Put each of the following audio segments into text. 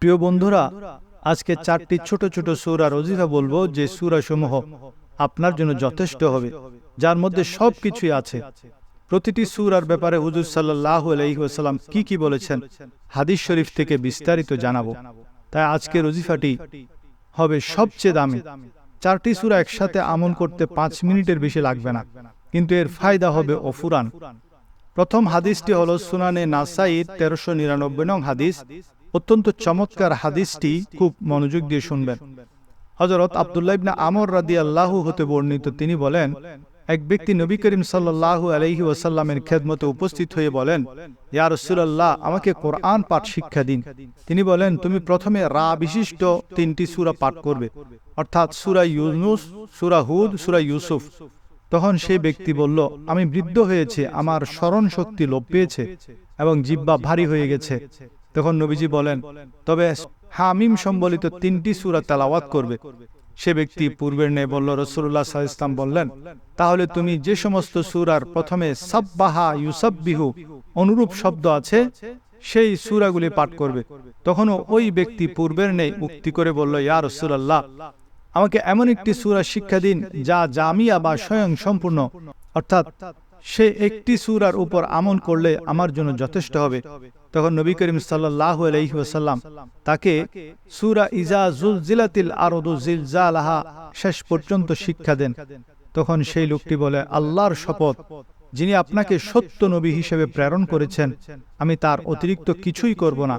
প্রিয় বন্ধুরা আজকে চারটি ছোট ছোট সুরা রজিফা বলব যে সুরা সমূহ আপনার জন্য যথেষ্ট হবে যার মধ্যে সব কিছুই আছে। প্রতিটি সুরার ব্যাপারে হুজুর সাল্লাহ আলহিহাসাল্লাম কি কি বলেছেন? হাদিস শরীফ থেকে বিস্তারিত জানাব। তাই আজকে রজিফাটি হবে সবচেয়ে দামি। চারটি সুরা একসাথে আমল করতে পাঁচ মিনিটের বেশি লাগবে না। কিন্তু এর ফায়দা হবে অফুরান। প্রথম হাদিসটি হল সুনানে নাসাইদ তেরোশো নিরানব্বই নং হাদিস। অত্যন্ত চমৎকার হাদিসটি খুব মনোযোগ দিয়ে শুনবেন। হজরত আবদুল্লাহ ইবনা আমর রাদি আল্লাহ হতে বর্ণিত, তিনি বলেন, এক ব্যক্তি নবী করিম সাল্লাহ আলহি ওয়াসাল্লামের খেদমতে উপস্থিত হয়ে বলেন, ইয়া রসুল্লাহ আমাকে কোরআন পাঠ শিক্ষা দিন। তিনি বলেন, তুমি প্রথমে রা বিশিষ্ট তিনটি সুরা পাঠ করবে, অর্থাৎ সুরা ইউনুস, সুরা হুদ, সুরা ইউসুফ। তখন সেই ব্যক্তি বলল, আমি বৃদ্ধ হয়েছে, আমার স্মরণ শক্তি লোপ পেয়েছে এবং জিব্বা ভারী হয়ে গেছে। তখন নবীজি বলেন, তবে হামিম সম্বলিত তিনটি সুরা তেলাওয়াত করবে। সে ব্যক্তি পূর্বের নেই বলল রসুল্লাহ ইসলাম বললেন, তাহলে তুমি যে সমস্ত সুরার প্রথমে সাব্বাহা ইউসাববিহু অনুরূপ শব্দ আছে, সেই সুরাগুলি পাঠ করবে। তখনও ওই ব্যক্তি পূর্বের নেই উক্তি করে বলল, ইয়া রসুল্লাহ আমাকে এমন একটি সুরা শিক্ষা দিন, যা জামিয়া বা স্বয়ং সম্পূর্ণ অর্থাৎ সে একটি সুরার উপর আমল করলে আমার জন্য যথেষ্ট হবে। তখন নবী করিম সাল্লাহ আলহিহাসাল্লাম তাকে সুরা ইজা জুল জিলাতিল আরদু জিলজালাহা শেষ পর্যন্ত শিক্ষা দেন। তখন সেই লোকটি বলে, আল্লাহর শপথ, যিনি আপনাকে সত্য নবী হিসেবে প্রেরণ করেছেন, আমি তার অতিরিক্ত কিছুই করব না।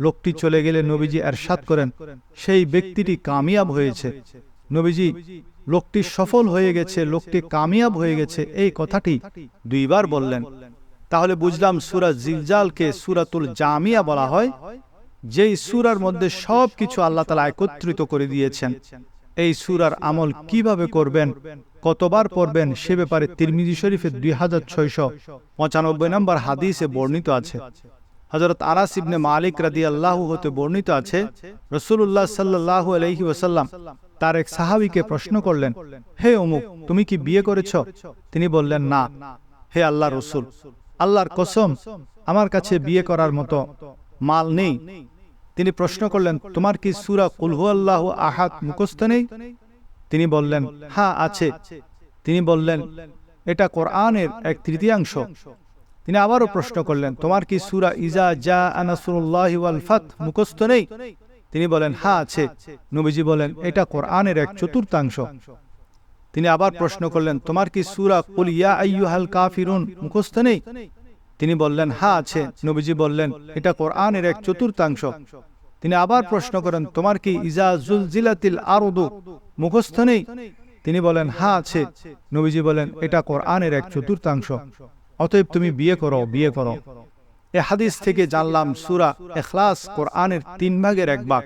লোকটি চলে গেলে নবীজি এরশাদ করেন, সেই ব্যক্তিটি কামিয়াব হয়েছে। নবীজি, লোকটি সফল হয়ে গেছে, লোকটি কামিয়াব হয়ে গেছে। এই কথাটি দুইবার বললেন। তাহলে বুঝলাম সুরা জিলজালকে সুরাতুল জামিয়া বলা হয়, যেই সুরার মধ্যে সব কিছু আল্লাহ তালা একত্রিত করে দিয়েছেন। এই সুরার আমল কীভাবে করবেন, কতবার পড়বেন, সে ব্যাপারে তিরমিজি শরীফের দুই হাজার ছয়শো পঁচানব্বই নম্বর হাদিসে বর্ণিত আছে। হজরত আরাস ইবনে মালিক রাদি আল্লাহ হতে বর্ণিত আছে রসুল্লাহ সাল্লাহ আলহি ওসাল্লাম তার এক সাহাবিকে প্রশ্ন করলেন, হে অমুক, তুমি কি বিয়ে করেছ? তিনি বললেন, না, হে আল্লাহ রসুল। আল্লাহর কসম আমার কাছে বিয়ে করার মতো মাল নেই। তিনি প্রশ্ন করলেন তোমার কি সুরা কুলহু আল্লাহ আহাত মুখস্থ নেই? তিনি বললেন হ্যাঁ আছে। তিনি বললেন এটা কোরআনের এক তৃতীয়াংশ। তিনি আবারও প্রশ্ন করলেন তোমার কি সুরা ইজা জা আনাসুল্লাহ ফাত মুখস্থ নেই? তিনি বলেন হ্যাঁ আছে। নবীজি বলেন এটা কোরআনের এক চতুর্থাংশ। তিনি আবার প্রশ্ন করলেন, তোমার কি সুরা কুল ইয়া কাফিরুন মুখস্থ নেই? তিনি বললেন হ্যাঁ আছে। নবীজি বললেন, এটা কোরআনের এক চতুর্থাংশ। তিনি আবার প্রশ্ন করেন, তোমার কি ইজা জুলজিলাতিল আরদু মুখস্থ নেই? তিনি বলেন হ্যাঁ আছে। নবীজি বলেন, এটা কোরআনের এক চতুর্থাংশ। অতএব তুমি বিয়ে করো বিয়ে করো। এ হাদিস থেকে জানলাম, সুরা এখলাস কোরআনের তিন ভাগের এক ভাগ।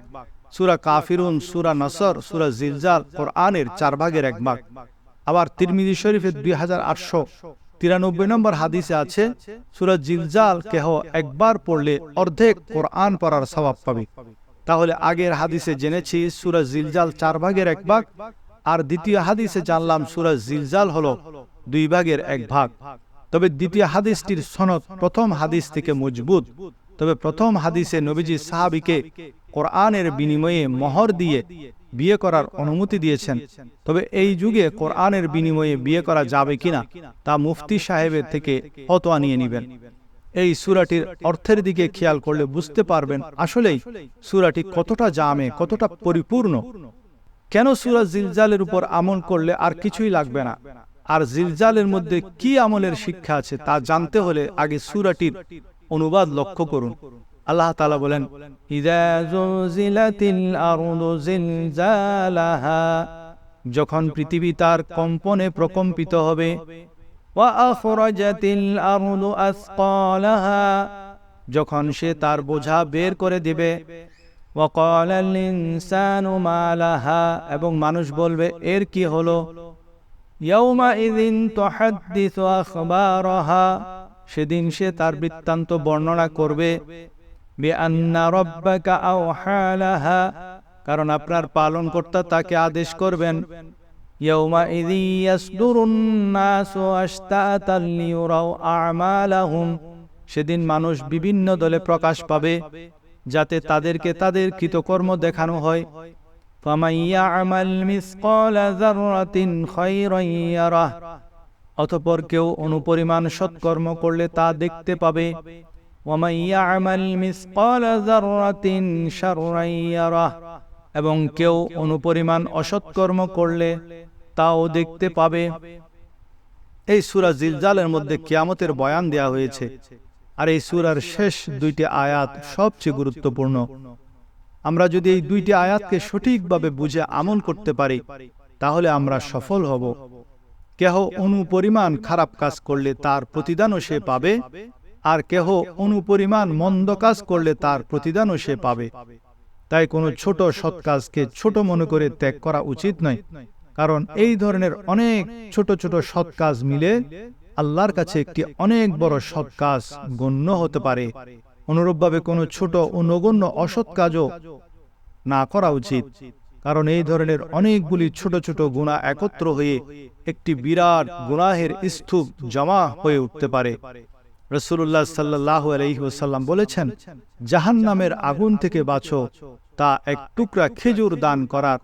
সুরা কাফিরুন, সুরা নসর, সুরা জিলজাল কোরআনের চার ভাগের এক ভাগ। আবার তিরমিজি শরীফের দুই হাজার আটশো তিরানব্বই নম্বর হাদিসে আছে, সুরা জিলজাল কেহ একবার পড়লে অর্ধেক কোরআন পড়ার স্বভাব পাবে। তাহলে আগের হাদিসে জেনেছি, সুরা জিলজাল চার ভাগের এক ভাগ, আর দ্বিতীয় হাদিসে জানলাম সুরা জিলজাল হলো দুই ভাগের এক ভাগ। তবে দ্বিতীয় হাদিসটির সনদ প্রথম হাদিস থেকে মজবুত। তবে প্রথম হাদিসে নবীজি সাহাবিকে কোরআনের বিনিময়ে মহর দিয়ে বিয়ে করার অনুমতি দিয়েছেন। তবে এই যুগে কোরআনের বিনিময়ে বিয়ে করা যাবে কিনা তা মুফতি সাহেবের থেকে ফতোয়া নিয়ে নেবেন। এই সুরাটির অর্থের দিকে খেয়াল করলে বুঝতে পারবেন আসলেই সুরাটি কতটা জামে, কতটা পরিপূর্ণ। কেন সুরা জিলজালের উপর আমল করলে আর কিছুই লাগবে না? আর জিলজালের মধ্যে কি আমলের শিক্ষা আছে তা জানতে হলে আগে সুরাটির অনুবাদ লক্ষ্য করুন। আল্লাহ তালা বলেন যখন পৃথিবী তার কম্পনে প্রকম্পিত হবে যখন সে তার বোঝা বের করে দেবে এবং মানুষ বলবে, এর কি হলো? সেদিন সে তার বৃত্তান্ত বর্ণনা করবে কারণ আপনার পালন কর্তা তাকে আদেশ করবেন সেদিন মানুষ বিভিন্ন দলে প্রকাশ পাবে, যাতে তাদেরকে তাদের কৃতকর্ম দেখানো হয়। অতপর কেউ অনুপরিমাণ সৎকর্ম করলে তা দেখতে পাবে। وَمَن يَعْمَلْ مِثْقَالَ ذَرَّةٍ شَرًّا يَرَهُ এবং কেউ অনুপরিমাণ অসৎকর্ম করলে তাও দেখতে পাবে এই সুরা জিলজালের মধ্যে কিয়ামতের বয়ান দেয়া হয়েছে আর এই সুরার শেষ দুইটি আয়াত সবচেয়ে গুরুত্বপূর্ণ আমরা যদি এই দুইটি আয়াতকে সঠিকভাবে বুঝে আমল করতে পারি তাহলে আমরা সফল হব কেহ অনুপরিমাণ খারাপ কাজ করলে তার প্রতিদানও সে পাবে আর কেহ অনুপরিমাণ মন্দ কাজ করলে তার প্রতিদানও সে পাবে। তাই কোনো ছোট সৎ কাজকে ছোট মনে করে ত্যাগ করা উচিত নয়। কারণ এই ধরনের অনেক ছোট ছোট সৎ কাজ মিলে আল্লাহর কাছে একটি অনেক বড় সৎ কাজ গণ্য হতে পারে। অনুরূপভাবে কোনো ছোট ও নগণ্য অসৎ কাজও না করা উচিত। কারণ এই ধরনের অনেকগুলি ছোট ছোট গুণা একত্র হয়ে একটি বিরাট গুনাহের স্তূপ জমা হয়ে উঠতে পারে। রসুল্লাহ সাল্লাহ আলহিহাসাল্লাম বলেছেন, জাহান নামের আগুন থেকে বাঁচো, তা এক টুকরা খেজুর দান করার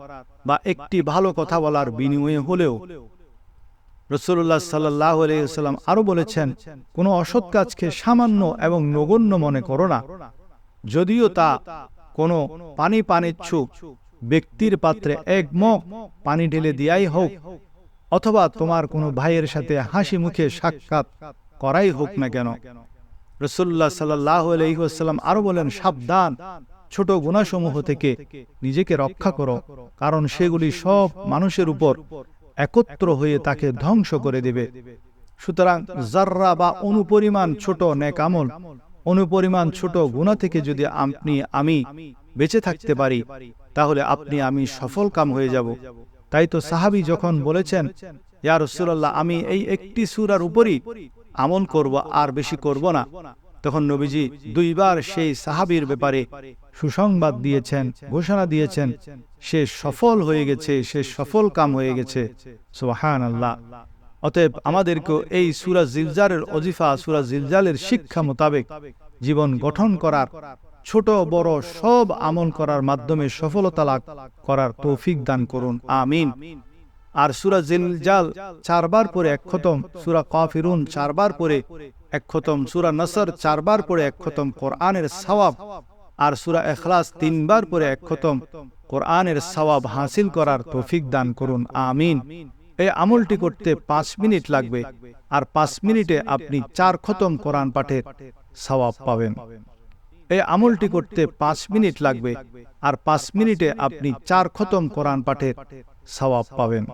বা একটি ভালো কথা বলার বিনিময়ে হলেও। রসুল্লাহ সাল্লাহ আলহিহাল্লাম আরও বলেছেন, কোনো অসৎ কাজকে সামান্য এবং নগণ্য মনে করো না। যদিও তা কোনো পানি পানিচ্ছু ব্যক্তির পাত্রে এক মগ পানি ঢেলে দিয়াই হোক, অথবা তোমার কোনো ভাইয়ের সাথে হাসি মুখে সাক্ষাৎ করাই হোক না কেন। রসুল্লাহ সাল্লাহ আরও বলেন, সাবধান। ছোট গুণাসমূহ থেকে নিজেকে রক্ষা করো। কারণ সেগুলি সব মানুষের উপর একত্র হয়ে তাকে ধ্বংস করে দেবে। সুতরাং জাররা বা অনুপরিমাণ ছোট নেকামল অনুপরিমাণ ছোট গুণা থেকে যদি আপনি, আমি বেঁচে থাকতে পারি, তাহলে আপনি, আমি সফল কাম হয়ে যাব। তাই তো সাহাবি যখন বলেছেন, ইয়া রসুল্লাহ আমি এই একটি সুরার উপরই আমল করব আর বেশি করব না। তখন নবীজি দুইবার সেই সাহাবির ব্যাপারে সুসংবাদ দিয়েছেন, ঘোষণা দিয়েছেন। সে সফল হয়ে গেছে, সে সফল কাম হয়ে গেছে। সোহান আল্লাহ অতএব আমাদেরকেও এই সুরা জিলজারের অজিফা, সুরা জিলজালের শিক্ষা মোতাবেক জীবন গঠন করার, ছোট, বড় সব আমল করার মাধ্যমে সফলতা লাভ করার তৌফিক দান করুন। আমিন। আর সুরা জিলজাল চারবার পরে এক খতম, সুরা কাফিরুন চারবার পরে এক খতম, সুরা নসর চারবার পরে এক খতম, কোরআনের সওয়াব আর সুরা এখলাস তিনবার পরে এক খতম, কোরআনের সওয়াব হাসিল করার তৌফিক দান করুন, আমিন। এই আমলটি করতে পাঁচ মিনিট লাগবে আর পাঁচ মিনিটে আপনি চার খতম কোরআন পাঠের সওয়াব পাবেন। এই আমলটি করতে পাঁচ মিনিট লাগবে আর পাঁচ মিনিটে আপনি চার খতম কোরআন পাঠের সওয়াব পাবেন।